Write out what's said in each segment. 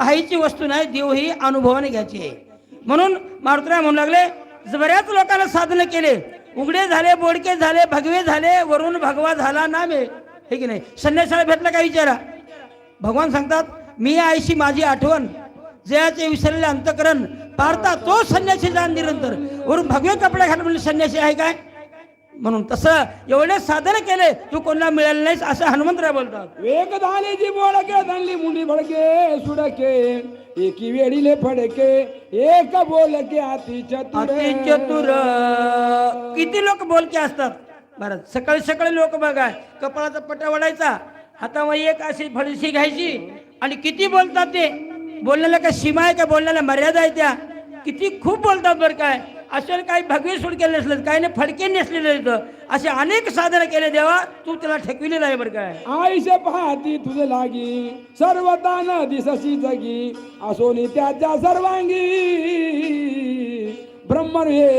पाहायची वस्तू नाही देव ही अनुभवाने घ्यायची आहे. म्हणून मारुतराय म्हणू लागले बऱ्याच लोकांना साधन केले. उघडे झाले बोडके झाले भगवे झाले वरून भगवा झाला नामे हे की नाही? संन्यासाला भेटला काय विचारा? भगवान सांगतात मी आईशी माझी आठवण. जयाचे विसरलेले अंतकरण पारता तो संन्यासी जाण निरंतर. वरून भगवे कपडे घालून म्हणजे संन्यासी आहे काय? म्हणून तसं एवढे साधन केले तू कोणाला मिळालं नाहीस असं हनुमंतराय बोलतात. वेग झाले जी बोडके धनली मुंडी भडके सुडके एकी वेळीले फडके एक बोलके अति चतुर. अति चतुर. किती लोक बोलके असतात? बरं सकाळी सकाळी लोक बघा कपाळाचा पट्टा वडायचा हातामध्ये एक अशी फडशी घ्यायची आणि किती बोलतात ते? बोलण्याला काय सीमा आहे का? बोलण्याला मर्यादा आहे त्या? किती खूप बोलतात बरं काय? असे काही भगवे सूड केले नसले काही नाही फडके नसलेले असे अनेक साधनं केले देवा तू त्याला ठेकविलेलं आहे बरं काय आयुष्य पाहती तुझे लागी सर्वता न दिसशी जगी असोनी त्याच्या सर्वांगी. हे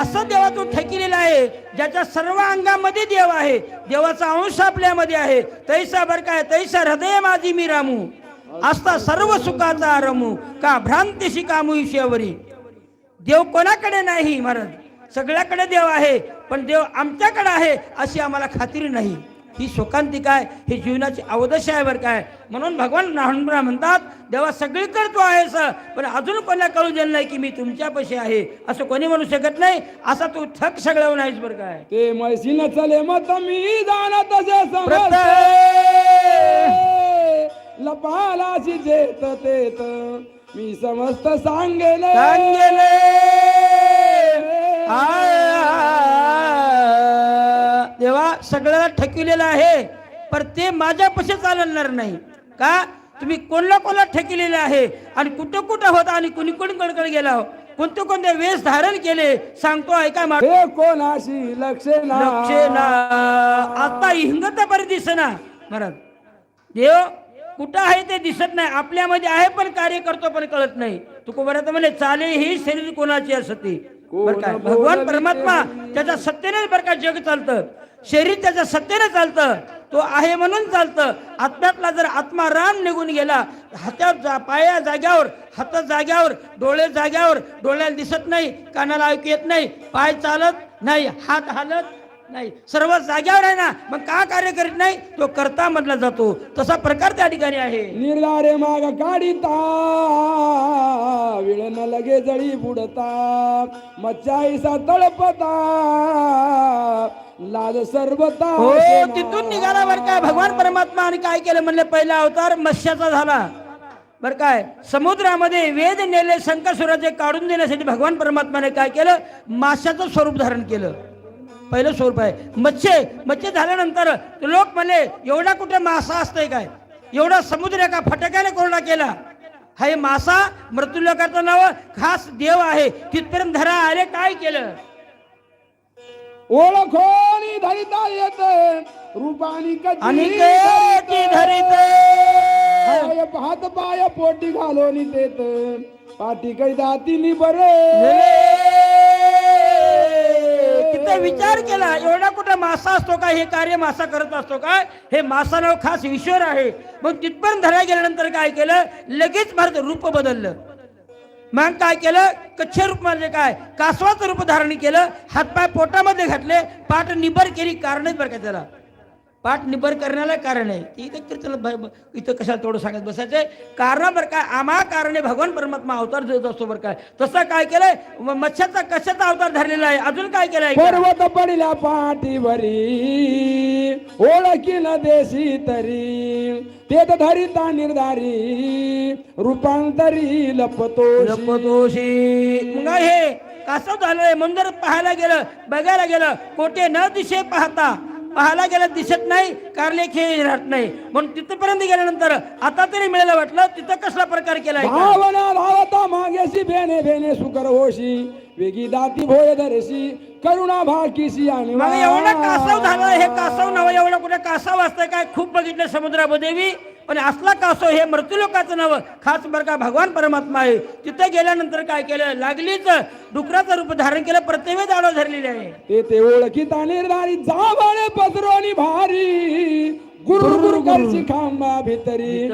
असं देवा तू ठेकिलेला आहे ज्याच्या सर्व अंगामध्ये देव आहे. देवाचा अंश आपल्यामध्ये आहे. तैसा बर काय तैसा हृदय माझी मी रामू. असता सर्व सुखाचा रमू. का भ्रांतीशी कामू ईश्वरी. देव कोणाकडे नाही महाराज? सगळ्याकडे देव आहे पण देव आमच्याकडे आहे अशी आम्हाला खात्री नाही. ही शोकांतिका आहे ही जीवनाची अवदशा आहे बरं काय? म्हणून भगवान हनुमान म्हणतात देवा सगळीकडे तू आहेस पण अजून कोणा कळू दिलं नाही की मी तुमच्यापाशी आहे. असं कोणी म्हणू शकत नाही असा तू थक सगळं नाहीस बरं काय? ते मैसी न चले मत मी जाणत जेत तेत. मी समस्त सांगेले. सांगेले. देवा सगळ्याला ठेकिलेलं आहे पण ते माझ्यापाशी चालणार नाही. का? तुम्ही कोणला कोणला ठेकिलेले आहे? आणि कुठं कुठं होता आणि कुणी कोणी कडकडे गेला? हो. कोणते कोणते वेश धारण केले? सांगतो ऐका मा हे कोणाशी लक्षे ना आता हिंगत बरं दिसना. महाराज देव कुठं आहे ते दिसत नाही. आपल्यामध्ये आहे पण कार्य करतो पण कळत नाही. तू बरं म्हणे चाले ही शरीर कोणाची असते? भगवान परमात्मा त्याच्या सत्तेने बरं का जग चालतं. शरीर त्याच्या सत्तेने चालतं. तो आहे म्हणून चालतं. आत्म्यातला जर आत्मा राम निघून गेला हात्यावर जा पाया जाग्यावर हात जाग्यावर डोळे जाग्यावर डोळ्याला दिसत नाही कानाला ऐकू येत नाही पाय चालत नाही हात हालत नाही. सर्व जाग्यावर आहे ना. मग का कार्य करीत नाही? तो करता म्हटला जातो. तसा प्रकार त्या ठिकाणी आहे. निर्धारे माग काढिता. विळ न लगे जळी बुडता. मच्छाईसा तळपता. लाज सर्वता. हो तिथून निघाला बर काय भगवान परमात्मा आणि काय केलं? म्हणले पहिला अवतार मत्स्याचा झाला. बर काय? समुद्रामध्ये वेद नेले शंकासुराचे काढून देण्यासाठी भगवान परमात्माने काय केलं? माशाचं स्वरूप धारण केलं. पहिलं स्वरूप आहे. मच्छे मच्छे झाल्यानंतर लोक म्हणले एवढा कुठे मासा असतंय काय? एवढा समुद्र एका फटक्याने कोरडा केला. हा मासा मृत्यूलोकाचं नाव खास देव आहे. तिथपर्यंत धरा आले काय केलं? ओळखोनी धरिता येत रूपानी कची धरित? हात पाय पोटी घालून देत पाठी कै दातीनी बरे. विचार केला एवढा कुठं मासा असतो का हे कार्य मासा करत असतो का? हे मासा नाव खास ईश्वर आहे. मग तिथपर्यंत धरा गेल्यानंतर काय केलं? लगेच भारत रूप बदललं. मग काय केलं? कच्छ रूप म्हणजे काय? कासवाचं रूप धारण केलं हातपाय पोटामध्ये घातले पाठ निबर केली कारणच बरं का त्याला? पाठ निबर करण्याला कारण आहे. ते इथं भ- इथं कशाला थोडं सांगत बसायचंय? कारण बरं काय आम्हा कारणे भगवान परमात्मा अवतार देत असतो बरं काय तसं काय केलंय? म- मत्स्याचा कशाचा अवतार धरलेला आहे? अजून काय केलंय पर्वत पडल्या पाठीवरी ओळखी न देशी तरी. तेत धरिता निर्धारी रूपांतरी लपतो मग हे कसं झालंय जर पाहायला गेलं बघायला गेलं कोठे न दिशे पाहता. पाहायला गेलं दिसत नाही कारले खेळ राहत नाही. म्हणून तिथपर्यंत गेल्यानंतर आता तरी मिळायला वाटलं तिथं कसला प्रकार केलाय का? भावना धावता मागेशी भेने भेने सुकर होशी वेगी दाती भोय धरेशी करुणा भाकीशी आणि मग एवढा कासव झाला हे कासव नाव एवढा कुठे कासव असतंय काय? खूप बघितलं समुद्रामध्ये पण असला कासव हे मृत्यूलोकाचं नाव खास बरं का भगवान परमात्मा आहे. तिथे गेल्यानंतर काय केलं? लागलीच. डुकराचं रूप धारण केलं प्रत्येक दाडो धरलेले आहे. ते ते ओळखीता निर्धारी जावळे पसरोनी भारी. गुरु गुरु करशी खांबा भितरी.